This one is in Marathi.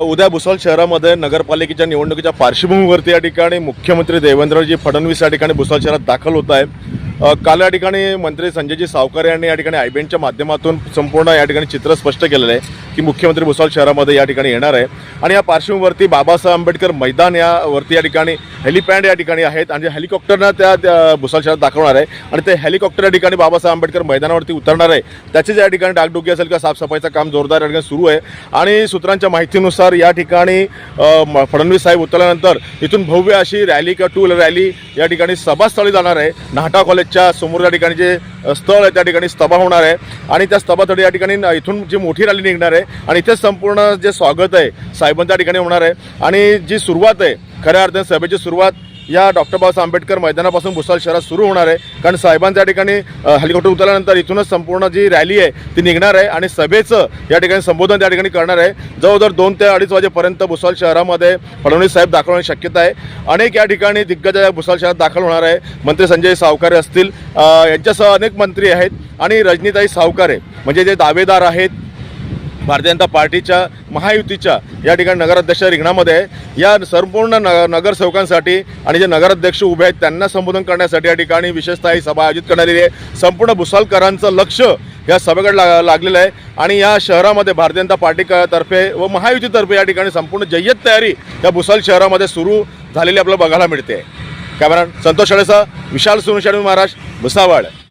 उद्या भुसावळ शहरामध्ये नगरपालिकेच्या निवडणुकीच्या पार्श्वभूमीवरती या ठिकाणी मुख्यमंत्री देवेंद्रजी फडणवीस या ठिकाणी भुसावळ शहरात दाखल होत आहे काल या ठिकाणी मंत्री संजयजी सावकर यांनी या ठिकाणी आयबीएनच्या माध्यमातून संपूर्ण या ठिकाणी चित्र स्पष्ट केलेलं आहे. की मुख्यमंत्री भुसावळ शहरामध्ये या ठिकाणी येणार आहे. आणि या पार्श्वभूमीवरती बाबासाहेब आंबेडकर मैदान यावरती या ठिकाणी हेलिपॅड या ठिकाणी आहेत. आणि हेलिकॉप्टरनं त्या भुसावळ शहरात दाखवणार आहे. आणि ते हेलिकॉप्टर या ठिकाणी बाबासाहेब आंबेडकर मैदानावरती उतरणार आहे. त्याचीच या ठिकाणी डागडुगी असेल किंवा साफसफाईचं काम जोरदार या ठिकाणी सुरू आहे. आणि सूत्रांच्या माहितीनुसार या ठिकाणी फडणवीस साहेब उतरल्यानंतर इथून भव्य अशी रॅली किंवा टू व्हीलर रॅली या ठिकाणी सभास्थळी जाणार आहे. नाहटा कॉलेजच्या समोर या ठिकाणी जे स्थळ आहे त्या ठिकाणी सभा होणार आहे. आणि त्या स्तभासाठी या ठिकाणी इथून जी मोठी रॅली निघणार आहे आणि इथेच संपूर्ण जे स्वागत आहे साहेबांच्या ठिकाणी होणार आहे. आणि जी सुरुवात आहे खऱ्या अर्थाने सभेची सुरुवात या डॉक्टर बाबासाहेब आंबेडकर मैदानापासून भुसार शहरात सुरू होणार आहे. कारण साहेबांच्या ठिकाणी हेलिकॉप्टर उतरल्यानंतर इथूनच संपूर्ण जी रॅली आहे ती निघणार आहे आणि सभेचं या ठिकाणी संबोधन त्या ठिकाणी करणार आहे. जवळजवळ दोन ते अडीच वाजेपर्यंत भुसावळ शहरामध्ये फडणवीस साहेब दाखल होण्याची शक्यता आहे. अनेक या ठिकाणी दिग्गज या शहरात दाखल होणार आहे. मंत्री संजय सावकारे असतील. यांच्यासह अनेक मंत्री आहेत. आणि रजनीताई सावकारे म्हणजे जे दावेदार आहेत भारतीय जनता पार्टीच्या महायुतीच्या या ठिकाणी नगराध्यक्ष रिंगणामध्ये आहे. या संपूर्ण नग नगरसेवकांसाठी आणि जे नगराध्यक्ष उभे आहेत त्यांना संबोधन करण्यासाठी या ठिकाणी विशेषतः ही सभा आयोजित करण्यात आली आहे. संपूर्ण भुसालकरांचं लक्ष या सभेकडे ला लागलेलं आहे. आणि या शहरामध्ये भारतीय जनता पार्टीतर्फे व महायुतीतर्फे या ठिकाणी संपूर्ण जय्यत तयारी या भुसाल शहरामध्ये सुरू झालेली आपल्याला बघायला मिळते. कॅमेरा संतोष शाळेसह विशाल सोनुशाणी महाराज भुसावळ.